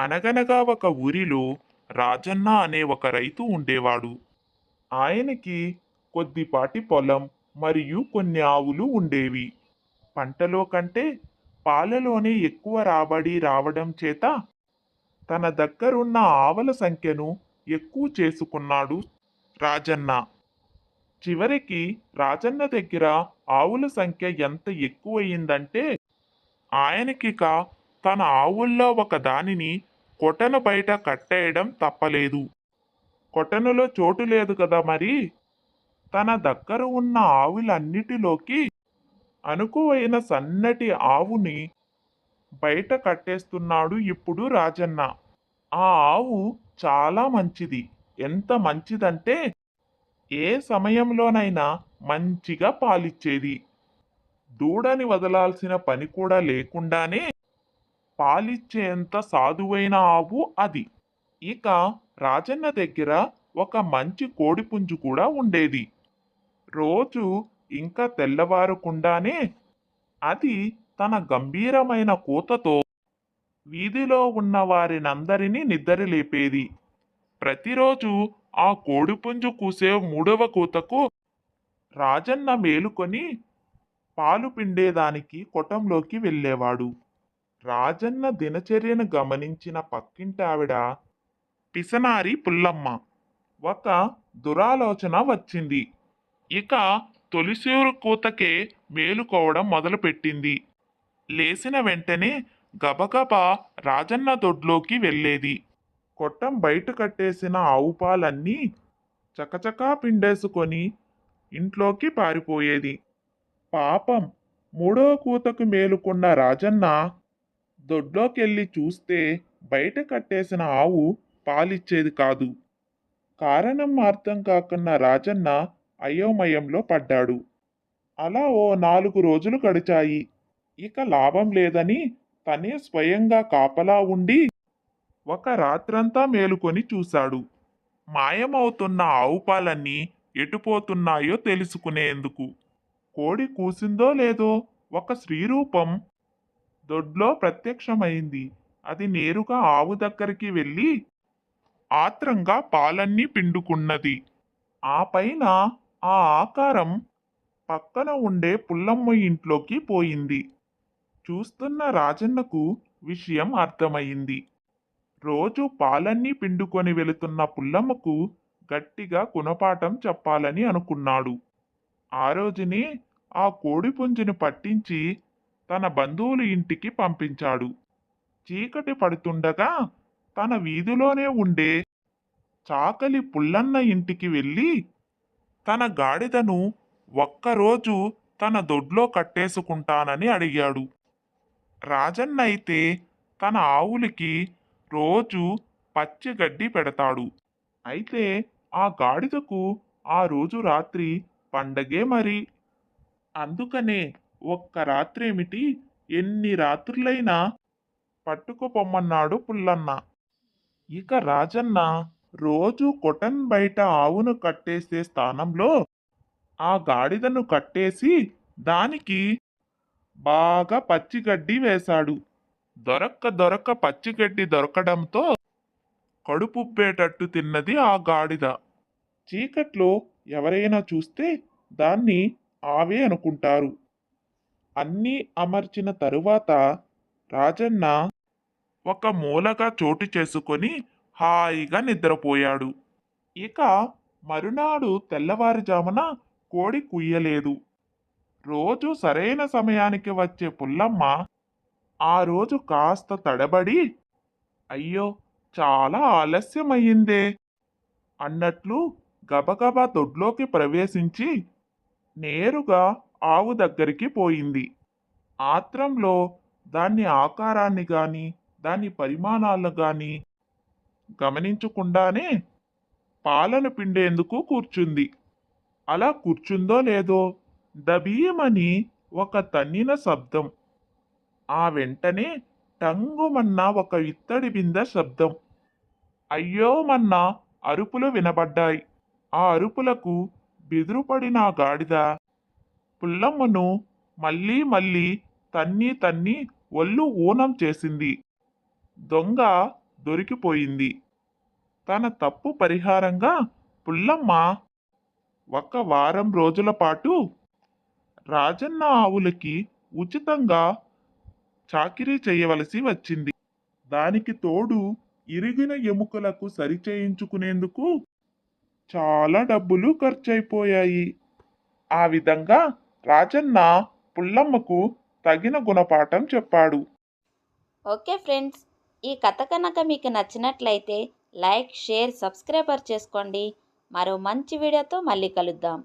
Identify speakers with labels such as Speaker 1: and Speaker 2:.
Speaker 1: అనగనగా ఒక ఊరిలో రాజన్న అనే ఒక రైతు ఉండేవాడు. ఆయనకి కొద్దిపాటి పొలం మరియు కొన్ని ఆవులు ఉండేవి. పంటలో కంటే పాలలోనే ఎక్కువ రాబడి రావడం చేత తన దగ్గరున్న ఆవుల సంఖ్యను ఎక్కువ చేసుకున్నాడు రాజన్న. చివరికి రాజన్న దగ్గర ఆవుల సంఖ్య ఎంత ఎక్కువయిందంటే ఆయనకిక తన ఆవుల్లో ఒక దానిని కొటను బయట కట్టేయడం తప్పలేదు. కొటనులో చోటు లేదు కదా మరి? తన దగ్గర ఉన్న ఆవులన్నిటిలోకి అనుకువైన సన్నటి ఆవుని బయట కట్టేస్తున్నాడు ఇప్పుడు రాజన్న. ఆ ఆవు చాలా మంచిది. ఎంత మంచిదంటే ఏ సమయంలోనైనా మంచిగా పాలిచ్చేది. దూడని వదలాల్సిన పని కూడా లేకుండానే పాలిచ్చేంత సాధువైన ఆవు అది. ఇక రాజన్న దగ్గర ఒక మంచి కోడిపుంజు కూడా ఉండేది. రోజు ఇంకా తెల్లవారకుండానే అది తన గంభీరమైన కూతతో వీధిలో ఉన్న వారినందరినీ నిద్రలేపేది. ప్రతిరోజు ఆ కోడిపుంజు కూసే మూడవ కూతకు రాజన్న మేలుకొని పాలు పిండేదానికి కొటంలోకి వెళ్ళేవాడు. రాజన్న దినచర్యను గమనించిన పక్కింటావిడ పిసనారి పుల్లమ్మ ఒక దురాలోచన వచ్చింది. ఇక తొలిసూరు కూతకే మేలుకోవడం మొదలుపెట్టింది. లేచిన వెంటనే గబగబా రాజన్న దొడ్లోకి వెళ్ళేది. కొట్టం బయట కట్టేసిన ఆవు పాలన్నీ చకచకా పిండేసుకొని ఇంట్లోకి పారిపోయేది. పాపం మూడో కూతకు మేలుకున్న రాజన్న దొడ్లోకెళ్ళి చూస్తే బయట కట్టేసిన ఆవు పాలిచ్చేది కాదు. కారణం అర్థం కాకున్న రాజన్న అయోమయంలో పడ్డాడు. అలా ఓ నాలుగు రోజులు గడిచాయి. ఇక లాభం లేదని తనే స్వయంగా కాపలా ఉండి ఒక రాత్రంతా మేలుకొని చూశాడు. మాయమవుతున్న ఆవు పాలన్నీ ఎటుపోతున్నాయో తెలుసుకునేందుకు. కోడి కూసిందో లేదో ఒక స్త్రీరూపం దొడ్లో ప్రత్యక్షమైంది. అది నేరుగా ఆవు దగ్గరికి వెళ్ళి ఆత్రంగా పాలన్నీ పిండుకున్నది. ఆ పైన ఆ ఆకారం పక్కన ఉండే పుల్లమ్మ ఇంట్లోకి పోయింది. చూస్తున్న రాజన్నకు విషయం అర్థమైంది. రోజు పాలన్నీ పిండుకొని వెళుతున్న పుల్లమ్మకు గట్టిగా గుణపాఠం చెప్పాలని అనుకున్నాడు. ఆ రోజునే ఆ కోడిపుంజుని పట్టించి తన బంధువుల ఇంటికి పంపించాడు. చీకటి పడుతుండగా తన వీధిలోనే ఉండే చాకలి పుల్లన్న ఇంటికి వెళ్ళి తన గాడిదను ఒక్కరోజు తన దొడ్లో కట్టేసుకుంటానని అడిగాడు. రాజన్నైతే తన ఆవులకి రోజు పచ్చి గడ్డి పెడతాడు. అయితే ఆ గాడిదకు ఆ రోజు రాత్రి పండగే మరి. అందుకనే ఒక్క రాత్రేమిటి? ఎన్ని రాత్రులైనా పట్టుకుపొమ్మన్నాడు పుల్లన్న. ఇక రాజన్న రోజు కొటన్ బయట ఆవును కట్టేసే స్థానంలో ఆ గాడిదను కట్టేసి దానికి బాగా పచ్చిగడ్డి వేశాడు. దొరక్క దొరక్క పచ్చిగడ్డి దొరకడంతో కడుపుబ్బేటట్టు తిన్నది ఆ గాడిద. చీకట్లో ఎవరైనా చూస్తే దాన్ని ఆవే అనుకుంటారు. అన్నీ అమర్చిన తరువాత రాజన్న ఒక మూలగా చోటు చేసుకొని హాయిగా నిద్రపోయాడు. ఇక మరునాడు తెల్లవారుజామున కోడి కుయ్యలేదు. రోజు సరైన సమయానికి వచ్చే పుల్లమ్మ ఆ రోజు కాస్త తడబడి అయ్యో చాలా ఆలస్యమయ్యిందే అన్నట్లు గబగబా దొడ్లోకి ప్రవేశించి నేరుగా ఆవు దగ్గరికి పోయింది. ఆత్రంలో దాని ఆకారాన్ని గాని దాని పరిమాణాలను గాని గమనించకుండానే పాలను పిండేందుకు కూర్చుంది. అలా కూర్చుందో లేదో దబీయమని ఒక తన్నిన శబ్దం. ఆ వెంటనే టంగుమన్న ఒక ఇత్తడి బిందె శబ్దం. అయ్యోమన్న అరుపులు వినబడ్డాయి. ఆ అరుపులకు బెదురుపడిన ఆ గాడిద. పుల్లమ్మను మళ్ళీ మళ్ళీ తన్ని తన్ని ఒళ్ళు ఊనం చేసింది. దొంగ దొరికిపోయింది. తన తప్పు పరిహారంగా పుల్లమ్మ ఒక వారం రోజుల పాటు రాజన్న ఆవులకి ఉచితంగా చాకిరీ చేయవలసి వచ్చింది. దానికి తోడు ఇరిగిన ఎముకలకు సరిచేయించుకునేందుకు చాలా డబ్బులు ఖర్చయిపోయాయి. ఆ విధంగా రాజన్న పుల్లమ్మకు తగిన గుణపాఠం చెప్పాడు.
Speaker 2: ఓకే ఫ్రెండ్స్ ఈ కథ కనుక మీకు నచ్చినట్లయితే లైక్ షేర్ సబ్స్క్రైబర్ చేసుకోండి. మరో మంచి వీడియోతో మళ్ళీ కలుద్దాం.